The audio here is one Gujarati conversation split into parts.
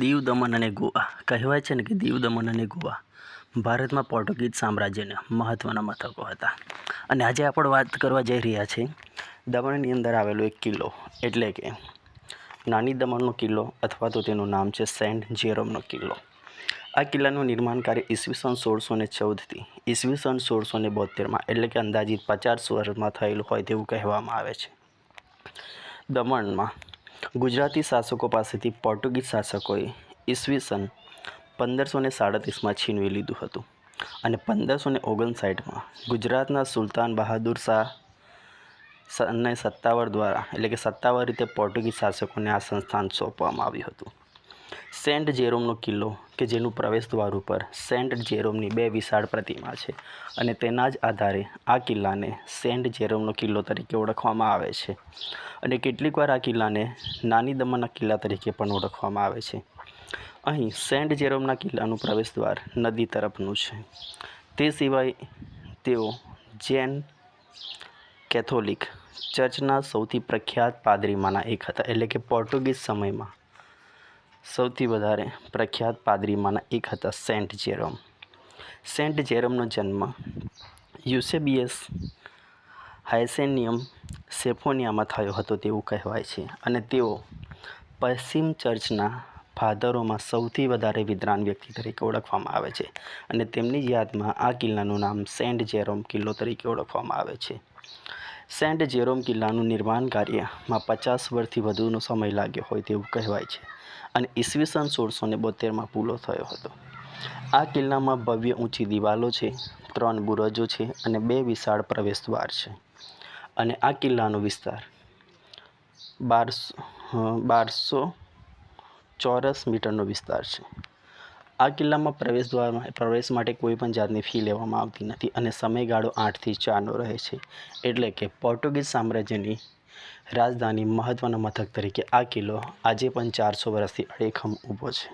દીવ દમણ અને ગોવા કહેવાય છે ને કે દીવ દમણ અને ગોવા. ભારતમાં પોર્ટુગીઝ સામ્રાજ્યના મહત્ત્વના મથકો હતા. અને આજે આપણે વાત કરવા જઈ રહ્યા છીએ દમણની અંદર આવેલો એક કિલ્લો. એટલે કે નાની દમણનો કિલ્લો અથવા તો તેનું નામ છે સેન્ટ જેરોમનો કિલ્લો. આ કિલ્લાનું નિર્માણ કાર્ય ઈસવીસન સોળસો ને ચૌદથી ઈસવીસન સોળસો ને બોતેરમાં એટલે કે અંદાજિત પચાસ વર્ષમાં થયેલું હોય તેવું કહેવામાં આવે છે. દમણમાં ગુજરાતી શાસકો પાસેથી પોર્ટુગીઝ શાસકોએ ઈસવીસન પંદરસો ને સાડત્રીસમાં છીનવી લીધું હતું અને પંદરસો ને ઓગણસાઠમાં ગુજરાતના સુલતાન બહાદુર શાહ અને સત્તાવાર દ્વારા, એટલે કે સત્તાવાર રીતે પોર્ટુગીઝ શાસકોને આ સંસ્થાન સોંપવામાં આવ્યું હતું. સેન્ટ જેરોમનો કિલ્લો, કે જેનું પ્રવેશ દ્વાર ઉપર સેન્ટ જેરોમની બે વિશાળ પ્રતિમા છે અને તેના જ આધારે આ કિલ્લાને સેન્ટ જેરોમનો કિલ્લો તરીકે ઓળખવામાં આવે છે. અને કેટલીકવાર આ કિલ્લાને નાની દમણના કિલ્લા તરીકે પણ ઓળખવામાં આવે છે. અહીં સેન્ટ જેરોમના કિલ્લાનું પ્રવેશ દ્વાર નદી તરફનું છે. તે સિવાય તેઓ જૈન કેથોલિક ચર્ચના સૌથી પ્રખ્યાત પાદરીમાંના એક હતા, એટલે કે પોર્ટુગીઝ સમયમાં સૌથી વધારે પ્રખ્યાત પાદરીમાંના એક હતા સેન્ટ જેરોમ. સેન્ટ જેરોમનો જન્મ યુસેબિયસ હાયસેનિયમ સેફોનિયામાં થયો હતો તેવું કહેવાય છે અને તેઓ પશ્ચિમ ચર્ચના ફાધરોમાં સૌથી વધારે વિદ્વાન વ્યક્તિ તરીકે ઓળખવામાં આવે છે અને તેમની યાદમાં આ કિલ્લાનું નામ સેન્ટ જેરોમ કિલ્લો તરીકે ઓળખવામાં આવે છે. સેન્ટ જેરોમ કિલ્લાનું નિર્માણ કાર્યમાં પચાસ વર્ષથી વધુનો સમય લાગ્યો હોય તેવું કહેવાય છે અને ઈસવીસન સોળસો ને બોતેરમાં પૂરો થયો હતો. આ કિલ્લામાં ભવ્ય ઊંચી દિવાલો છે, ત્રણ બુરજો છે અને બે વિશાળ પ્રવેશદ્વાર છે. અને આ કિલ્લાનો વિસ્તાર બારસો બારસો ચોરસ મીટરનો વિસ્તાર છે. આ કિલ્લામાં પ્રવેશ દ્વારા પ્રવેશ માટે કોઈ પણ જાતની ફી લેવામાં આવતી નથી અને સમયગાળો આઠથી ચારનો રહે છે. એટલે કે પોર્ટુગીઝ સામ્રાજ્યની રાજધાની મહત્ત્વના મથક તરીકે આ કિલ્લો આજે પણ ચારસો વર્ષથી અડેખમ ઊભો છે.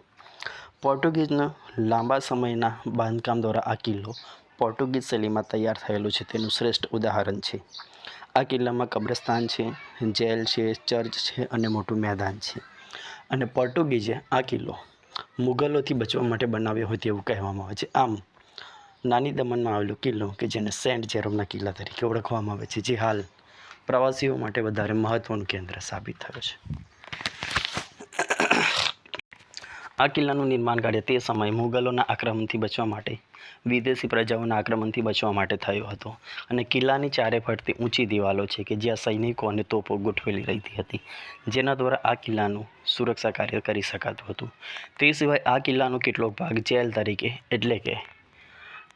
પોર્ટુગીઝના લાંબા સમયના બાંધકામ દ્વારા આ કિલ્લો પોર્ટુગીઝ શૈલીમાં તૈયાર થયેલું છે તેનું શ્રેષ્ઠ ઉદાહરણ છે. આ કિલ્લામાં કબ્રસ્તાન છે, જેલ છે, ચર્ચ છે અને મોટું મેદાન છે. અને પોર્ટુગીઝે આ કિલ્લો મુગલોથી બચવા માટે બનાવ્યો હોય તેવું કહેવામાં આવે છે. આમ, નાની દમણમાં આવેલો કિલ્લો, કે જેને સેન્ટ જેરોમના કિલ્લા તરીકે ઓળખવામાં આવે છે, જે હાલ પ્રવાસીઓ માટે વધારે મહત્ત્વનું કેન્દ્ર સાબિત થયો છે. આ કિલ્લાનું નિર્માણ કાર્ય તે સમયે મુગલોના આક્રમણથી બચવા માટે, વિદેશી પ્રજાઓના આક્રમણથી બચવા માટે થયો હતો. અને કિલ્લાની ચારે ફરતી ઊંચી દિવાલો છે કે જ્યાં સૈનિકો અને તોપો ગોઠવેલી રહેતી હતી, જેના દ્વારા આ કિલ્લાનું સુરક્ષા કાર્ય કરી શકાતું હતું. તે સિવાય આ કિલ્લાનો કેટલોક ભાગ જેલ તરીકે, એટલે કે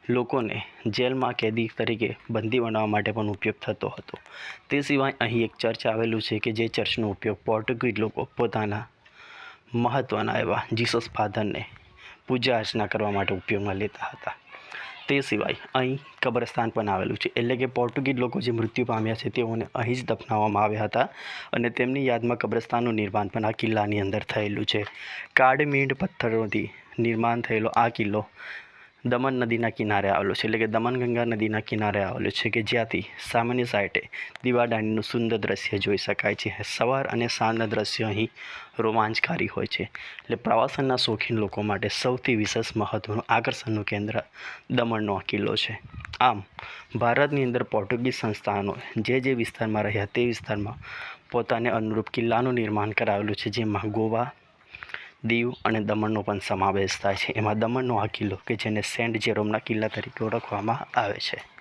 લોકોને જેલમાં કેદી તરીકે બંદી બનાવવા માટે પણ ઉપયોગ થતો હતો. તે સિવાય અહીં એક ચર્ચ આવેલું છે કે જે ચર્ચનો ઉપયોગ પોર્ટુગીઝ લોકો પોતાના મહત્ત્વના એવા જીસસ ફાધરને પૂજા અર્ચના કરવા માટે ઉપયોગમાં લેતા હતા. તે સિવાય અહીં કબ્રસ્તાન પણ આવેલું છે. એટલે કે પોર્ટુગીઝ લોકો જે મૃત્યુ પામ્યા છે તેઓને અહીં જ દફનાવવામાં આવ્યા હતા અને તેમની યાદમાં કબ્રસ્તાનનું નિર્માણ પણ આ કિલ્લાની અંદર થયેલું છે. કાળમીંડ પથ્થરોથી નિર્માણ થયેલો આ કિલ્લો દમણ નદીના કિનારે આવેલો છે. એટલે કે દમણગંગા નદીના કિનારે આવેલો છે કે જ્યાંથી સામાન્ય સાઈડે દીવાદાંડીનું સુંદર દ્રશ્ય જોઈ શકાય છે. સવાર અને સાંજના દ્રશ્યો અહીં રોમાંચકારી હોય છે. એટલે પ્રવાસનના શોખીન લોકો માટે સૌથી વિશેષ મહત્ત્વનું આકર્ષણનું કેન્દ્ર દમણનો કિલ્લો છે. આમ, ભારતની અંદર પોર્ટુગીઝ સંસ્થાનો જે જે વિસ્તારમાં રહ્યા તે વિસ્તારમાં પોતાને અનુરૂપ કિલ્લાનું નિર્માણ કરાવેલું છે. જેમાં ગોવા દીવ અને દમણનો પણ સમાવેશ થાય છે. એમાં દમણનો આ કિલ્લો કે જેને સેન્ટ જેરોમના કિલ્લા તરીકે ઓળખવામાં આવે છે.